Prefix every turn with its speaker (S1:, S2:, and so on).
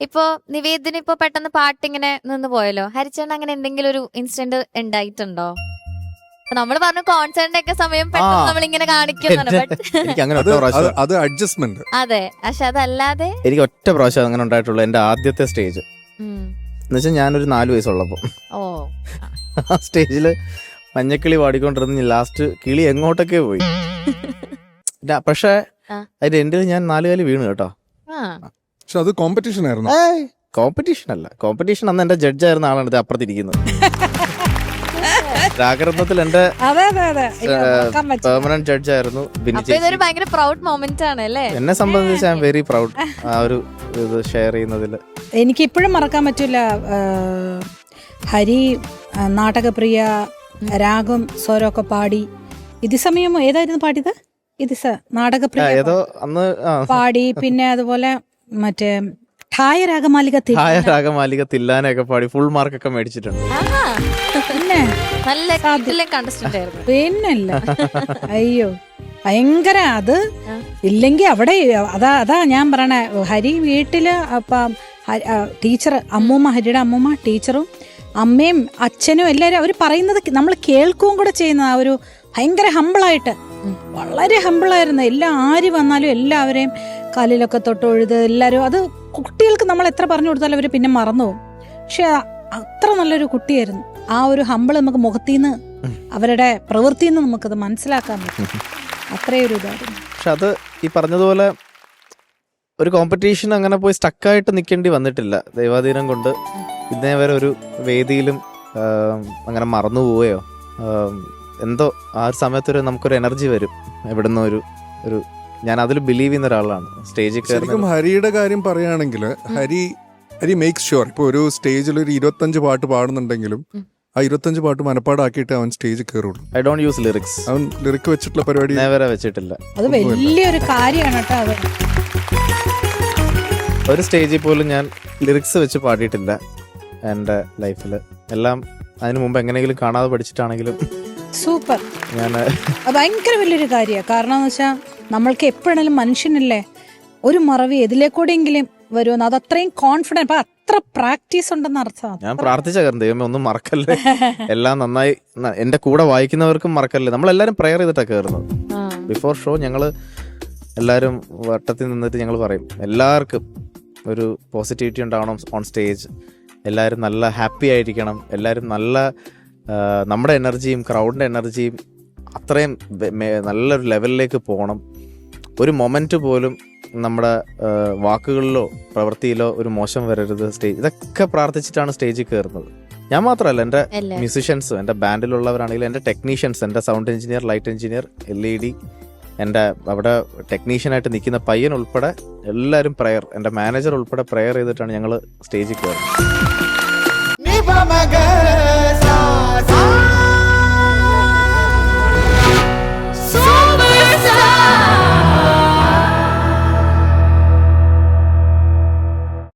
S1: ഇപ്പൊ നിവേദിന് ഇപ്പൊ പെട്ടെന്ന് പാട്ട് ഇങ്ങനെ നിന്ന് പോയല്ലോ. ഹരിച്ചേട്ടൻ അങ്ങനെ എന്തെങ്കിലും ഒരു ഇൻസിഡന്റ് ഉണ്ടായിട്ടുണ്ടോ? നമ്മൾ പറഞ്ഞു കോൺസേർട്ടിന്റെ ഒക്കെ സമയം പെട്ടെന്ന്
S2: നമ്മളിങ്ങനെ
S1: നമ്മൾ ഇങ്ങനെ കാണിക്കുന്നതാണ് but
S2: എനിക്ക് അങ്ങനെ
S3: അത്
S2: ഒറ്റ
S3: അത്
S2: പ്രാവശ്യം
S3: അത് അഡ്ജസ്റ്റ്മെന്റ്
S1: അതെ. പക്ഷെ അതല്ലാതെ
S2: എനിക്ക് ഒറ്റ പ്രാവശ്യം അങ്ങനെ ഉണ്ടായിട്ടുള്ള എന്റെ ആദ്യത്തെ സ്റ്റേജ്. എന്നുവെച്ചാൽ ഞാനൊരു നാലു വയസ്സുള്ളപ്പോൾ
S1: ഓ.
S2: ആ സ്റ്റേജിൽ മഞ്ഞക്കിളി പാടിക്കൊണ്ടിരുന്ന ലാസ്റ്റ് കിളി എങ്ങോട്ടൊക്കെ പോയി. പക്ഷേ. അതിന്റെ എന്റെ ഞാൻ നാലുകാലി വീണു കേട്ടോ.
S1: ആ.
S3: പക്ഷെ അത് കോമ്പറ്റീഷൻ ആയിരുന്നു.
S2: കോമ്പറ്റീഷൻ അല്ല. കോമ്പറ്റീഷൻ അന്ന് എന്റെ ജഡ്ജായിരുന്ന ആളാണ് ഇത് അപ്പുറത്തിരിക്കുന്നത്. രാഗരത്നത്തിൽ എന്റെ
S4: അതെ അതെ അതെ. ഇല്ല, മറക്കാൻ പറ്റില്ല.
S2: പെർമനന്റ് ജഡ്ജായിരുന്നു ബിനി
S1: അപ്പൊ ഇതൊരു
S2: ചേച്ചി.
S1: ഭയങ്കര പ്രൗഡ് മൊമെന്റ് ആണ് അല്ലേ?
S2: എന്നെ സംബന്ധിച്ച് ഐ എം വെരി പ്രൗഡ് ആ ഒരു ഇത് ഷെയർ ചെയ്യുന്നതിൽ.
S4: എനിക്ക് ഇപ്പോഴും മറക്കാൻ പറ്റില്ല ആ, ഹരി ആ, നാടകപ്രിയ രാഗം സ്വരമൊക്കെ പാടി. ഇത് സമയം ഏതായിരുന്നു പാടിയത്? ഇത് സ- നാടകപ്രിയ
S2: ഏതോ അന്ന് ആ,
S4: പാടി പിന്നെ അതുപോലെ മറ്റേ ഹായ രാഗമാലിക
S2: ഹായ രാഗമാലിക തില്ലാനൊക്കെ പാടി ഫുൾ മാർക്കൊക്കെ മേടിച്ചിട്ടുണ്ട്.
S4: പിന്നെ
S1: നല്ല കിട്ടില്ല കണ്ടസ്റ്റന്റ് ആയിരുന്നു.
S4: പിന്നല്ല. അയ്യോ. ഭയങ്കര അത്
S1: ഇല്ലെങ്കിൽ
S4: ഇല്ലെങ്കി അവിടെ അതാ അതാ ഞാൻ പറയണേ. ഹരി വീട്ടിൽ ടീച്ചർ അമ്മൂമ്മ ഹരിയുടെ അമ്മൂമ്മ ടീച്ചറും അമ്മയും അച്ഛനും എല്ലാവരും അവർ പറയുന്നത് നമ്മൾ കേൾക്കുകയും കൂടെ ചെയ്യുന്ന ആ ഒരു ഭയങ്കര ഹമ്പിളായിട്ട് വളരെ ഹമ്പിളായിരുന്നു എല്ലാ ആര് വന്നാലും എല്ലാവരെയും കാലിലൊക്കെ തൊട്ടൊഴുത് എല്ലാവരും അത് കുട്ടികൾക്ക് നമ്മൾ എത്ര പറഞ്ഞു കൊടുത്താലും അവർ പിന്നെ മറന്നു പോകും. പക്ഷെ അത്ര നല്ലൊരു കുട്ടിയായിരുന്നു. ആ ഒരു ഹമ്പിൾ നമുക്ക് മുഖത്തിൽ നിന്ന് അവരുടെ പ്രവൃത്തിയിൽ നിന്ന് നമുക്കത് മനസ്സിലാക്കാൻ പറ്റും. അത്രയൊരു ഇതായിരുന്നു.
S2: പക്ഷെ അത് ഈ പറഞ്ഞതുപോലെ ഒരു കോമ്പറ്റീഷൻ അങ്ങനെ പോയി സ്റ്റക്കായിട്ട് നിൽക്കേണ്ടി വന്നിട്ടില്ല. ദൈവാധീനം കൊണ്ട് ഇന്നേ വരെ ഒരു വേദിയിലും അങ്ങനെ മറന്നു പോവുകയോ എന്തോ ആ ഒരു സമയത്തൊരു നമുക്കൊരു എനർജി വരും. എവിടുന്ന് ഒരു ഒരു ഞാൻ അതിൽ ബിലീവ് ചെയ്യുന്ന ഒരാളാണ്. സ്റ്റേജിൽ
S3: ശരിക്കും ഹരിയുടെ കാര്യം പറയുകയാണെങ്കിൽ ഹരി ഹരി മേക്ക് ഷുവർ ഇപ്പൊ ഒരു സ്റ്റേജിൽ ഒരു ഇരുപത്തഞ്ച് പാട്ട് പാടുന്നുണ്ടെങ്കിലും ആ ഇരുപത്തഞ്ച് പാട്ട് മനപ്പാടാക്കിയിട്ട് അവൻ സ്റ്റേജിൽ കയറുള്ളൂ.
S2: ഐ ഡോണ്ട് യൂസ് ലിറിക്സ്
S3: അവൻ ലിറിക് വെച്ചിട്ടുള്ള പരിപാടി
S2: വേറെ വെച്ചിട്ടില്ല.
S4: അത് വലിയൊരു കാര്യമാണ് കേട്ടോ അത്.
S2: ഒരു സ്റ്റേജിൽ പോലും ഞാൻ ലിറിക്സ് വെച്ച് പാടിയിട്ടില്ല എന്റെ ലൈഫിൽ എല്ലാം അതിനു മുമ്പ് എങ്ങനെയെങ്കിലും കാണാതെ പഠിച്ചിട്ടാണെങ്കിലും
S4: സൂപ്പർ
S2: ഞാൻ
S4: ഭയങ്കര വലിയൊരു കാര്യമാണ്. കാരണം എന്ന് വെച്ചാൽ നമ്മൾക്ക് എപ്പോഴാണെങ്കിലും മനുഷ്യനല്ലേ ഒരു മറവി എതിലേക്കൂടെയെങ്കിലും വരുമെന്ന് അത് അത്രയും കോൺഫിഡന്റ് അപ്പൊ അത്ര പ്രാക്ടീസ് ഉണ്ടെന്ന് അർത്ഥം
S2: ഞാൻ പ്രാർത്ഥിച്ച കാരണം ദൈവമേ ഒന്നും മറക്കല്ലേ. എല്ലാം നന്നായി എന്റെ കൂടെ വായിക്കുന്നവർക്കും മറക്കല്ലേ. നമ്മളെല്ലാരും പ്രെയർ ചെയ്തിട്ടാണ് കയറുന്നത് ബിഫോർ ഷോ ഞങ്ങൾ എല്ലാവരും വട്ടത്തിൽ നിന്നിട്ട് ഞങ്ങൾ പറയും എല്ലാവർക്കും ഒരു പോസിറ്റിവിറ്റി ഉണ്ടാവണം ഓൺ സ്റ്റേജ് എല്ലാവരും നല്ല ഹാപ്പി ആയിരിക്കണം. എല്ലാവരും നല്ല നമ്മുടെ എനർജിയും ക്രൗഡിന്റെ എനർജിയും അത്രയും നല്ലൊരു ലെവലിലേക്ക് പോകണം. ഒരു മൊമെന്റ് പോലും നമ്മുടെ വാക്കുകളിലോ പ്രവൃത്തിയിലോ ഒരു മോശം വരരുത് സ്റ്റേജ് ഇതൊക്കെ പ്രാർത്ഥിച്ചിട്ടാണ് സ്റ്റേജിൽ കയറുന്നത് ഞാൻ മാത്രമല്ല
S1: എന്റെ.
S2: മ്യൂസിഷ്യൻസ് എന്റെ ബാൻഡിലുള്ളവരാണെങ്കിലും എന്റെ ടെക്നീഷ്യൻസ് എന്റെ sound engineer light engineer L E D എന്റെ അവിടെ ടെക്നീഷ്യനായിട്ട് നിൽക്കുന്ന പയ്യൻ ഉൾപ്പെടെ എല്ലാവരും പ്രയർ എന്റെ മാനേജർ ഉൾപ്പെടെ പ്രയർ ചെയ്തിട്ടാണ് ഞങ്ങൾ സ്റ്റേജിൽ കയറുന്നത്